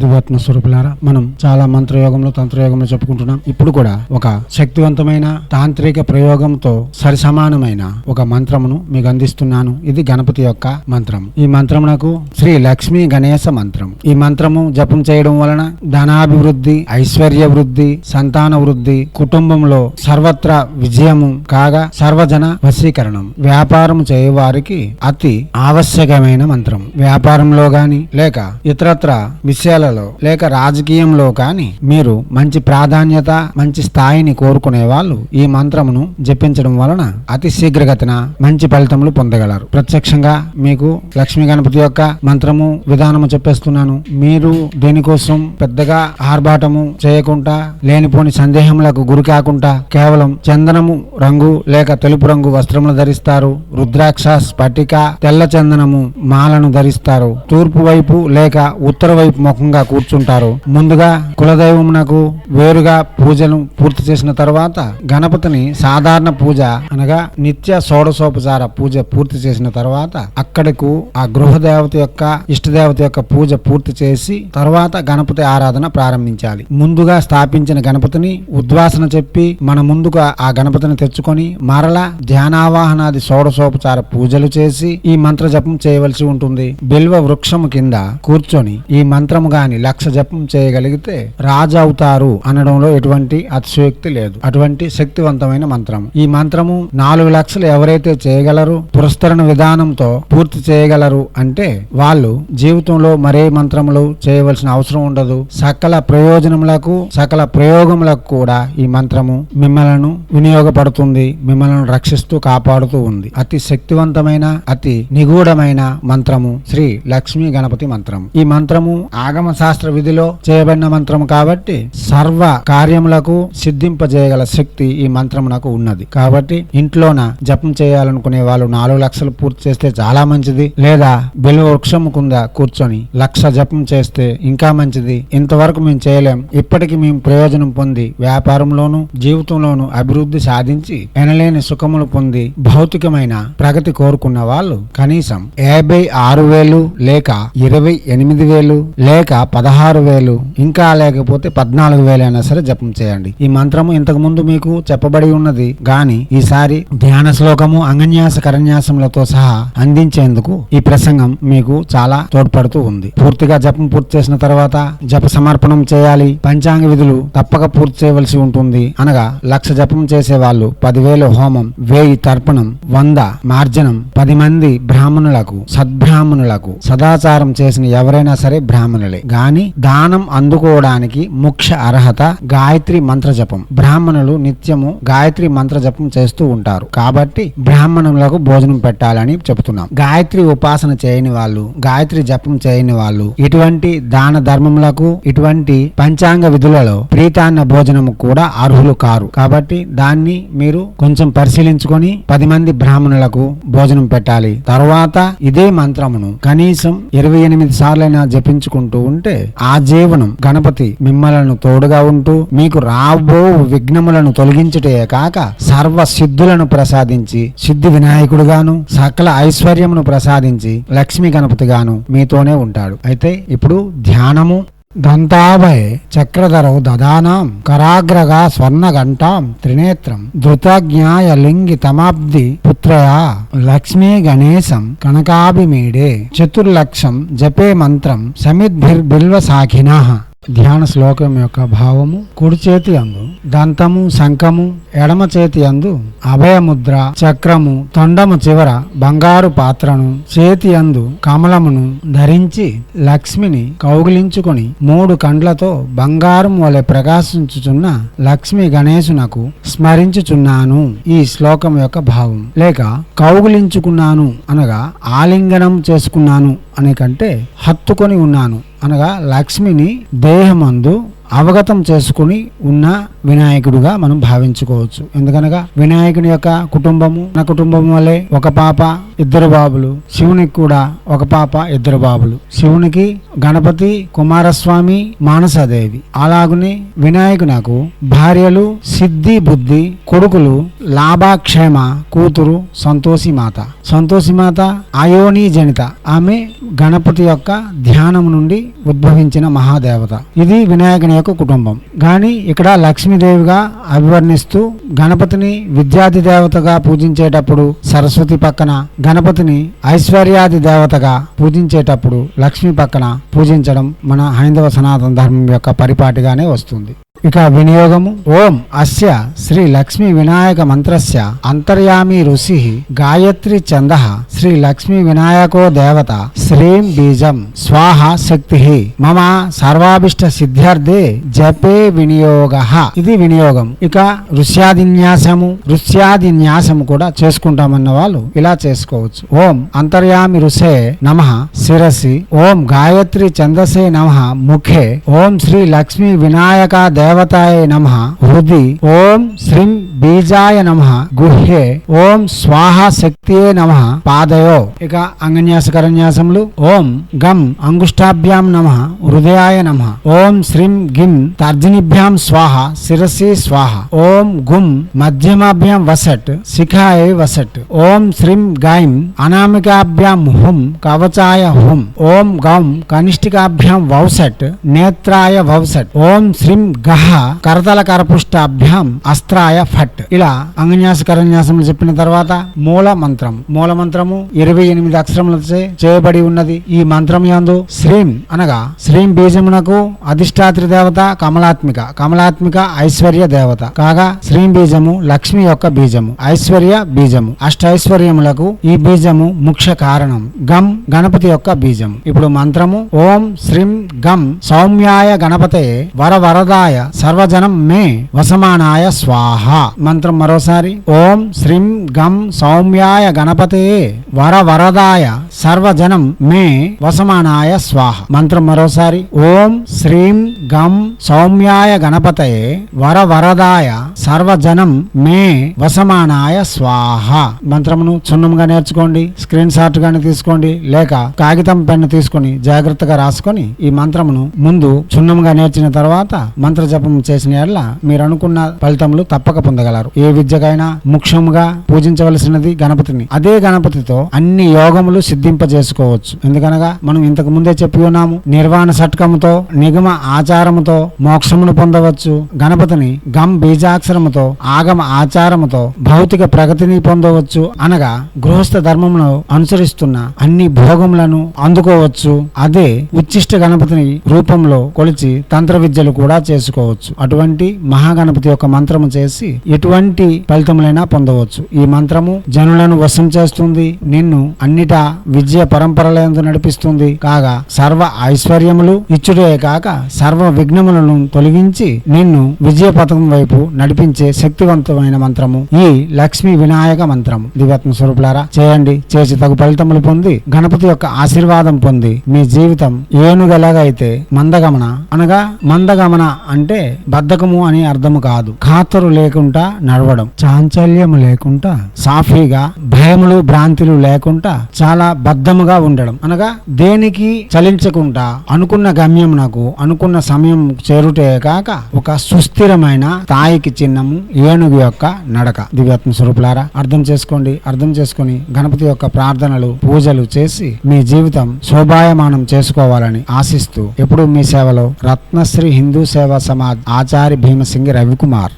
దివత్న స్వరూపులారా మనం చాలా మంత్రయోగంలో తంత్రయోగంలో చెప్పుకుంటున్నాం. ఇప్పుడు కూడా ఒక శక్తివంతమైన తాంత్రిక ప్రయోగంతో సరిసమానమైన ఒక మంత్రమును మీకు అందిస్తున్నాను. ఇది గణపతి యొక్క మంత్రం. ఈ మంత్రం నాకు శ్రీ లక్ష్మీ గణేశ మంత్రం. ఈ మంత్రము జపం చేయడం వలన ధనాభివృద్ధి ఐశ్వర్య వృద్ధి సంతాన వృద్ధి కుటుంబంలో సర్వత్రా విజయము కాగా సర్వజన వశీకరణం. వ్యాపారం చేయవారికి అతి ఆవశ్యకమైన మంత్రం. వ్యాపారంలో గాని లేక ఇతరత్ర విషయాలలో లేక రాజకీయంలో కానీ మీరు మంచి ప్రాధాన్యత మంచి స్థాయిని కోరుకునే వాళ్ళు ఈ మంత్రమును జపించడం వలన అతి శీఘ్రగతిన మంచి ఫలితములు పొందగలరు. ప్రత్యక్షంగా మీకు లక్ష్మీ గణపతి యొక్క మంత్రము విధానము చెప్పేస్తున్నాను. మీరు దేనికోసం పెద్దగా ఆర్భాటము చేయకుండా లేనిపోని సందేహములకు గురి కాకుండా కేవలం చందనము రంగు లేక తెలుపు రంగు వస్త్రములు ధరిస్తారు. రుద్రాక్ష స్ఫటిక తెల్ల చందనము మాలను ధరిస్తారు. తూర్పు వైపు లేక ఉత్తర వైపు ముఖంగా కూర్చుంటారు. ముందుగా కులదైవమునకు వేరుగా పూజలు పూర్తి చేసిన తర్వాత గణపతిని సాధారణ పూజ అనగా నిత్య షోడశోపచార పూజ పూర్తి చేసిన తర్వాత అక్కడకు ఆ గృహ దేవత యొక్క ఇష్టదేవత యొక్క పూజ పూర్తి చేసి తర్వాత గణపతి ఆరాధన ప్రారంభించాలి. ముందుగా స్థాపించిన గణపతిని ఉద్వాసన చెప్పి మన ముందుగా ఆ గణపతిని తెచ్చుకొని మరలా ధ్యానావాహనాది షోడశోపచార పూజలు చేసి ఈ మంత్ర జపం చేయవలసి ఉంటుంది. బిల్వ వృక్షము కింద కూర్చొని ఈ మంత్రము గాని లక్ష జపం చేయగలిగితే రాజు అవుతారు అనడంలో ఎటువంటి అతిశయోక్తి లేదు. అటువంటి శక్తివంతమైన మంత్రం ఈ మంత్రము నాలుగు లక్షలు ఎవరైతే చేయగలరు పురస్కరణ విధానంతో పూర్తి చేయగలరు అంటే వాళ్ళు జీవితంలో మరే మంత్రములు చేయవలసిన అవసరం ఉండదు. సకల ప్రయోజనములకు సకల ప్రయోగములకు కూడా ఈ మంత్రము మిమ్మలను వినియోగపడుతుంది మిమ్మల్ని రక్షిస్తూ కాపాడుతూ ఉంది. అతి శక్తివంతమైన అతి నిగూఢమైన మంత్రము శ్రీ లక్ష్మీ గణపతి మంత్రం ఈ మంత్రము ఆగమ శాస్త్ర విధిలో చేయబడిన మంత్రము కాబట్టి సర్వ కార్యములకు సిద్ధింపజేయగల శక్తి ఈ మంత్రమునకు ఉన్నది. కాబట్టి ఇంట్లోన జపం చేయాలనుకునే వాళ్ళు నాలుగు లక్షలు పూర్తి చేస్తే చాలా మంచిది. లేదా బిల్వ వృక్షము కింద కూర్చొని లక్ష జపం చేస్తే ఇంకా మంచిది. ఇంతవరకు మేము చేయలేం. ఇప్పటికి మేము ప్రయోజనం పొంది వ్యాపారంలోను జీవితంలోను అభివృద్ధి సాధించి ఎనలేని సుఖములు పొంది భౌతికమైన ప్రగతి కోరుకున్న వాళ్ళు కనీసం యాభై ఆరు వేలు లేక ఇరవై ఎనిమిది వేలు లేక పదహారు వేలు ఇంకా లేకపోతే పద్నాలుగు వేలు అయినా సరే జపం చేయండి. ఈ మంత్రము ఇంతకు ముందు మీకు చెప్పబడి ఉన్నది గాని ఈసారి ధ్యాన శ్లోకము అంగన్యాస కరన్యాసములతో సహా అందించేందుకు ఈ ప్రసంగం మీకు చాలా తోడ్పడుతూ ఉంది. పూర్తిగా జపం పూర్తి చేసిన తర్వాత జప సమర్పణం చేయాలి. పంచాంగ విధులు తప్పక పూర్తి చేయవలసి ఉంటుంది. అనగా లక్ష జపం చేసే వాళ్ళు పదివేలు హోమం వేయి తర్పణం వంద మార్జనం పది మంది బ్రాహ్మణులకు సద్బ్రాహ్మణులకు సదాచారం చేసిన ఎవరైనా సరే బ్రాహ్మణులే. గాని దానం అందుకోవడానికి ముఖ్య అర్హత గాయత్రి మంత్ర జపం. బ్రాహ్మణులు నిత్యము గాయత్రి మంత్ర జపం చేస్తూ ఉంటారు. కాబట్టి బ్రాహ్మణులకు భోజనం పెట్టాలని చెబుతున్నాం. గాయత్రి ఉపాసన చేయని వాళ్ళు గాయత్రి జపం చేయని వాళ్ళు ఇటువంటి దాన ధర్మములకు ఇటువంటి పంచాంగ విధులలో ప్రీతాన్న భోజనము కూడా అర్హులు కారు. కాబట్టి దాన్ని మీరు కొంచెం పరిశీలించుకొని పది మంది బ్రాహ్మణులకు భోజనం పెట్టాలి. తర్వాత ఇదే మంత్రమును కనీసం ఇరవై ఎనిమిది సార్లైనా జపించుకుంటూ ఉంటే ఆ జీవనం గణపతి మిమ్మలను తోడుగా ఉంటూ మీకు రాబో విఘ్నములను తొలగించుటే కాక సర్వ సిద్ధులను ప్రసాదించి సిద్ధి వినాయకుడుగాను సకల ఐశ్వర్యమును ప్రసాదించి లక్ష్మీ గణపతిగాను మీతోనే ఉంటాడు. అయితే ఇప్పుడు ధ్యానము. దంతాభయ చక్రధరౌ దదానాం కరాగ్రగా స్వర్ణఘంటాం త్రినేత్రం ధృతజ్ఞాయ లింగి తమాబ్ది పుత్రయా లక్ష్మీ గణేశం కనకాభిమీడే చతుర్లక్షం జపే మంత్రం సమిద్భిర్బిల్వ సాఖినా. ధ్యాన శ్లోకం యొక్క భావము కుడి చేతి అందు దంతము శంఖము ఎడమ చేతి అందు అభయముద్ర చక్రము తొండము చివర బంగారు పాత్రను చేతి అందు కమలమును ధరించి లక్ష్మిని కౌగిలించుకొని మూడు కండ్లతో బంగారం వలె ప్రకాశించుచున్న లక్ష్మి గణేశునకు స్మరించుచున్నాను. ఈ శ్లోకం యొక్క భావం. లేక కౌగిలించుకున్నాను అనగా ఆలింగనం చేసుకున్నాను అనే కంటే హత్తుకొని ఉన్నాను అనగా లక్ష్మిని దేహమందు అవగతం చేసుకుని ఉన్న వినాయకుడుగా మనం భావించుకోవచ్చు. ఎందుకనగా వినాయకుని యొక్క కుటుంబము నా కుటుంబం వల్లే ఒక పాప ఇద్దరు బాబులు శివునికి కూడా ఒక పాప ఇద్దరు బాబులు. శివునికి గణపతి కుమారస్వామి మానసాదేవి. వినాయకు నాకు భార్యలు సిద్ధి బుద్ధి కొడుకులు లాభాక్షేమ కూతురు సంతోషి మాత. సంతోషి మాత అయోని జనిత. ఆమె గణపతి యొక్క ధ్యానం నుండి ఉద్భవించిన మహాదేవత. ఇది వినాయకుని యొక్క కుటుంబం. కానీ ఇక్కడ లక్ష్మీదేవిగా అభివర్ణిస్తూ గణపతిని విద్యాది దేవతగా పూజించేటప్పుడు సరస్వతి పక్కన గణపతిని ఐశ్వర్యాది దేవతగా పూజించేటప్పుడు లక్ష్మి పక్కన పూజించడం మన హైందవ సనాతన ధర్మం యొక్క పరిపాటిగానే వస్తుంది. ఇక వినియోగము. ఓం అస్య శ్రీ లక్ష్మీ వినాయక మంత్రస్య అంతర్యామి ఋషి గాయత్రి చంద శ్రీ లక్ష్మీ వినాయకో దేవత శ్రీం బీజం స్వాహ శక్తి. మమ సర్వాభిష్ట సిద్ధ్యర్థే జపే వినియోగ. ఇది వినియోగం. ఇక ఋష్యాదిన్యాసము ఋష్యాదిన్యాసము కూడా చేసుకుంటామన్న వాళ్ళు ఇలా చేసుకోవచ్చు. ఓం అంతర్యామి ఋషే నమ శిరసి. ఓం గాయత్రి చందసే నమ ముఖే. ఓం శ్రీ లక్ష్మీ వినాయక దేవతాయ నమ. హృది. ఓం శ్రీం బీజాయ నమ. గుహ్యే. ఓం స్వాహ శక్తియే నమ. పాదయో. ఇక అంగన్యాస కరన్యాసములు ఓం గం అంగుష్టాభ్యాం నమ. హృదయాయ నమ. ఓం శ్రీం గిం తర్జనిభ్యాం స్వాహ. శిరసి స్వాహ. ఓం గుం మధ్యమాభ్యాం వసట్ శిఖాయ వసట్ ఓం శ్రీం గైం అనామికాభ్యాం హుం కవచాయ హుం. ఓం గం కనిష్టికాభ్యాం వౌసట్ నేత్రాయ వౌసట్ ఓం శ్రీం గహ కరతల కరపుష్టాభ్యాం అస్త్రాయ ఫట్. ఇలా అంగన్యాస కరన్యాసములు చెప్పిన తర్వాత మూల మంత్రం మూల మంత్రము ఇరవై ఎనిమిది అక్షరములచే చేయబడి ఉన్నది. ఈ మంత్రం యందు శ్రీం అనగా శ్రీం బీజమునకు అధిష్టాత్రి దేవత కమలాత్మిక. కమలాత్మిక ఐశ్వర్య దేవత. కాగా శ్రీం బీజము లక్ష్మి యొక్క బీజము. ఐశ్వర్య బీజము. అష్టైశ్వర్యములకు ఈ బీజము ముఖ్య కారణం. గం గణపతి యొక్క బీజం ఇప్పుడు మంత్రము ఓం శ్రీం గం సౌమ్యాయ గణపతే వర వరదాయ సర్వజనం మే వసమానాయ స్వాహ. మంత్రం మరోసారి. ఓం శ్రీం గం సౌమ్యాయ గణపతే వర వరదాయ సర్వజనం మే వసమానాయ స్వాహ. మంత్రం మరోసారి. ఓం శ్రీం గం సౌమ్యాయ గణపతయే వర వరదాయ సర్వజనం మే వసమానాయ స్వాహ. మంత్రమును చున్నంగా నేర్చుకోండి. స్క్రీన్ షాట్ గాని తీసుకోండి. లేక కాగితం పెన్ను తీసుకొని జాగ్రత్తగా రాసుకొని ఈ మంత్రమును ముందు చున్నంగా నేర్చిన తర్వాత మంత్ర జపం చేసిన ఎడల మీరు అనుకున్న ఫలితములు తప్పక పొందగలరు. ఏ విద్యకైనా ముఖ్యముగా పూజించవలసినది గణపతిని. అదే గణపతితో అన్ని యోగములు సిద్ధింపజేసుకోవచ్చు. ఎందుకనగా మనం ఇంతకు ముందే చెప్పి ఉన్నాము నిర్వాణ షట్కముతో నిగమ ఆచారముతో మోక్షమును పొందవచ్చు. గణపతిని గం బీజాక్షరముతో ఆగమ ఆచారముతో భౌతిక ప్రగతిని పొందవచ్చు. అనగా గృహస్థ ధర్మమును అనుసరిస్తున్న అన్ని భోగములను అందుకోవచ్చు. అదే ఉచ్చిష్ట గణపతిని రూపంలో కొలిచి తంత్ర విద్యలు కూడా చేసుకోవచ్చు. అటువంటి మహాగణపతి యొక్క మంత్రము చేసి ఎటువంటి ఫలితములైనా పొందవచ్చు. ఈ మంత్రము జనులను వశం చేస్తుంది. నిన్ను అన్నిటా విజయ పరంపరలందు నడిపిస్తుంది. కాగా సర్వ ఐశ్వర్యములు ఇచ్చుడే కాక సర్వ విఘ్నములను తొలగించి నిన్ను విజయ పథకం వైపు నడిపించే శక్తివంతమైన మంత్రము ఈ లక్ష్మీ వినాయక మంత్రము. దివ్యాత్మ స్వరూపులారా చేయండి. చేసి తగు ఫలితములు పొంది గణపతి యొక్క ఆశీర్వాదం పొంది మీ జీవితం ఏనుగెలాగైతే మందగమన అనగా మందగమన అంటే బద్ధకము అని అర్థము కాదు. ఖాతరు లేకుండా నడవడం. చాంచల్యము లేకుండా సాఫీగా భయములు భ్రాంతులు లేకుండా చాలా బద్ధముగా ఉండడం. అనగా దేనికి చలించకుండా అనుకున్న గమ్యం నాకు అనుకున్న సమయం చేరుటే కాక ఒక సుస్థిరమైన స్థాయికి చిహ్నము ఏనుగు యొక్క నడక. దివ్యాత్మ స్వరూపులారా అర్థం చేసుకోండి. అర్థం చేసుకొని గణపతి యొక్క ప్రార్థనలు పూజలు చేసి మీ జీవితం శోభాయమానం చేసుకోవాలని ఆశిస్తూ ఎప్పుడు మీ సేవలో రత్నశ్రీ హిందూ సేవా సమాజ్ ఆచార్య భీమసింగి రవికుమార్.